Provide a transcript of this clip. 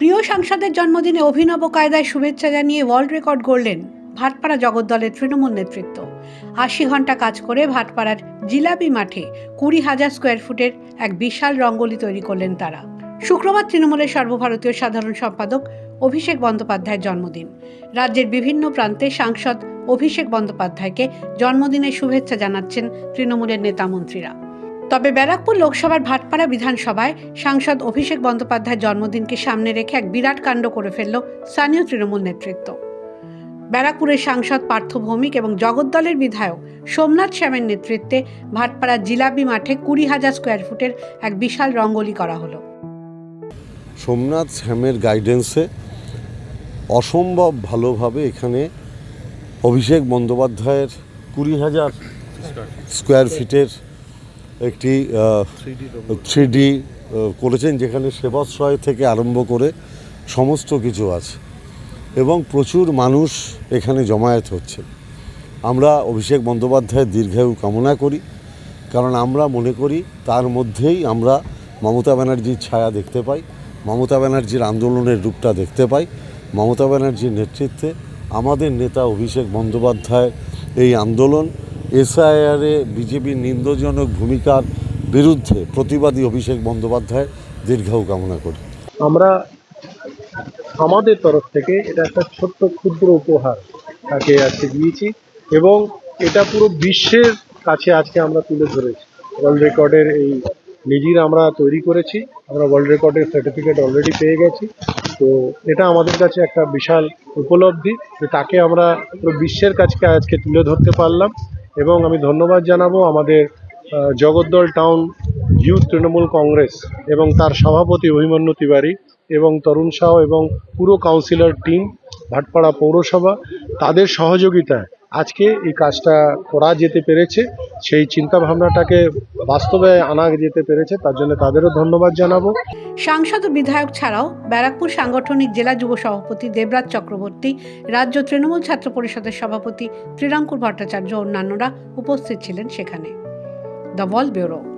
প্রিয় সাংসদের জন্মদিনে অভিনব কায়দায় শুভেচ্ছা জানিয়ে ওয়ার্ল্ড রেকর্ড গড়লেন ভাটপাড়া জগদ্দলের তৃণমূল নেতৃত্ব। আশি ঘণ্টা কাজ করে ভাটপাড়ার জিলাপি মাঠে কুড়ি হাজার স্কোয়ার ফুটের এক বিশাল রঙ্গোলি তৈরি করলেন তারা। শুক্রবার তৃণমূলের সর্বভারতীয় সাধারণ সম্পাদক অভিষেক বন্দ্যোপাধ্যায়ের জন্মদিন। রাজ্যের বিভিন্ন প্রান্তে সাংসদ অভিষেক বন্দ্যোপাধ্যায়কে জন্মদিনের শুভেচ্ছা জানাচ্ছেন তৃণমূলের নেতা মন্ত্রীরা। তবে ব্যারাকপুর লোকসভার ভাটপাড়া বিধানসভায় সাংসদ অভিষেক বন্দ্যোপাধ্যায়ের জন্মদিনকে সামনে রেখে এক বিরাট কাণ্ড করে ফেলল স্থানীয় তৃণমূল নেতৃত্ব। ব্যারাকপুরের সাংসদ পার্থ ভৌমিক এবং জগদ্দলের বিধায়ক সোমনাথ শ্যামের নেতৃত্বে ভাটপাড়া জিলাপি মাঠে কুড়ি হাজার স্কোয়ার ফুটের এক বিশাল রঙ্গোলি করা হলো। সোমনাথ শ্যামের গাইডেন্সে অসম্ভব ভালোভাবে এখানে অভিষেক বন্দ্যোপাধ্যায়ের কুড়ি হাজার স্কোয়ার ফিটের একটি থ্রি করেছেন যেখানে সেবাশ্রয় থেকে আরম্ভ করে সমস্ত কিছু আছে। এবং প্রচুর মানুষ এখানে জমায়েত হচ্ছে। আমরা অভিষেক বন্দ্যোপাধ্যায়ের দীর্ঘায়ু কামনা করি, কারণ আমরা মনে করি তার মধ্যেই আমরা মমতা ব্যানার্জির ছায়া দেখতে পাই, মমতা ব্যানার্জির আন্দোলনের রূপটা দেখতে পাই, মমতা ব্যানার্জির নেতৃত্বে আমাদের নেতা অভিষেক বন্দ্যোপাধ্যায়ের এই আন্দোলন এসআইআরে বিজেপির নিন্দজনক ভূমিকার বিরুদ্ধে প্রতিবাদী অভিষেক বন্দ্যোপাধ্যায় দীর্ঘায়ু কামনা করি। আমরা আমাদের তরফ থেকে এটা একটা ছোট্ট ক্ষুদ্র উপহার তাকে আজকে দিয়েছি এবং এটা পুরো বিশ্বের কাছে আজকে আমরা তুলে ধরেছি। ওয়ার্ল্ড রেকর্ডের এই নিজের আমরা তৈরি করেছি, আমরা ওয়ার্ল্ড রেকর্ডের সার্টিফিকেট অলরেডি পেয়ে গেছি। তো এটা আমাদের কাছে একটা বিশাল উপলব্ধি তাকে আমরা পুরো বিশ্বের কাছে আজকে তুলে ধরতে পারলাম। এবং আমি ধন্যবাদ জানাব আমাদের Jagaddal town youth Trinamool Congress এবং তার সভাপতি অভিমন্যু তিওয়ারি এবং তরুণ সাহ এবং পুরো কাউন্সিলর টিম ভাটপাড়া পৌরসভা, তাদের সহযোগিতায় আজকে এই কাজটা করা যেতে পেরেছে, সেই চিন্তা ভাবনাটাকে বাস্তবে আনা যেতে পেরেছে, তার জন্য তাদেরও ধন্যবাদ জানাব। সাংসদ বিধায়ক ছাড়াও ব্যারাকপুর সাংগঠনিক জেলা যুব সভাপতি দেবরাজ চক্রবর্তী, রাজ্য তৃণমূল ছাত্র পরিষদের সভাপতি ত্রিরাঙ্কুর ভট্টাচার্য অন্যান্যরা উপস্থিত ছিলেন সেখানে। The wall bureau.